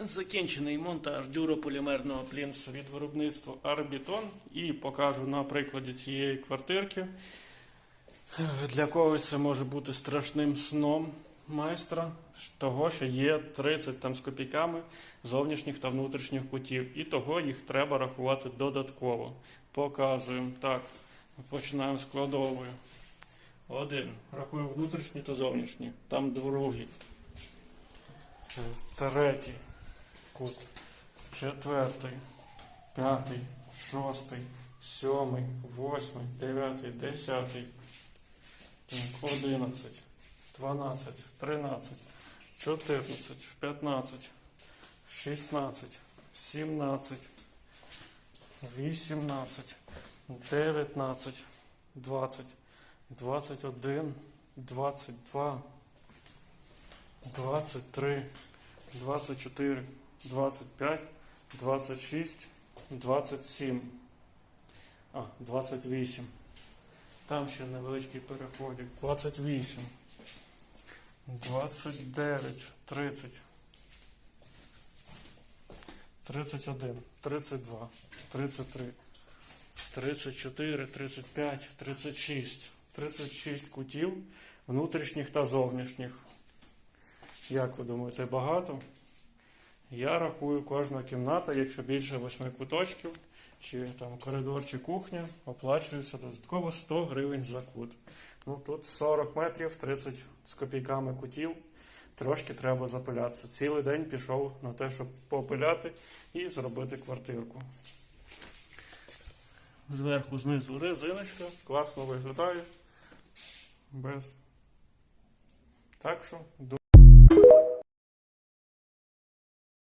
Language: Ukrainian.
Закінчений монтаж дюрополімерного плінсу від виробництва Арбітон і покажу на прикладі цієї квартирки. Для когось це може бути страшним сном майстра, того, що є 30 там з копійками зовнішніх та внутрішніх кутів, і того їх треба рахувати додатково. Показуємо. Так, починаємо з кладової. Один. Рахуємо внутрішні та зовнішні. Там другий. Третій кут. Четвертий. П'ятий. Шостий. Сьомий. Восьмий. Дев'ятий. Десятий. Одинадцять. Дванадцять. Тринадцять. Чотирнадцять. П'ятнадцять. Шістнадцять. Сімнадцять. Вісімнадцять. Дев'ятнадцять. Двадцять. Двадцять один. Двадцять два. 23, 24, 25, 26, 27. А, 28. Там ще невеличкий переходик. 28. 29, 30. 31, 32, 33, 34, 35, 36. 36 кутів внутрішніх та зовнішніх. Як ви думаєте, багато? Я рахую кожна кімната, якщо більше восьми куточків, чи там коридор, чи кухня, оплачується додатково 100 гривень за кут. Ну тут 40 метрів, 30 з копійками кутів. Трошки треба запилятися. Цілий день пішов на те, щоб попиляти і зробити квартирку. Зверху, знизу резиночка, класно виглядає. Без. Так що.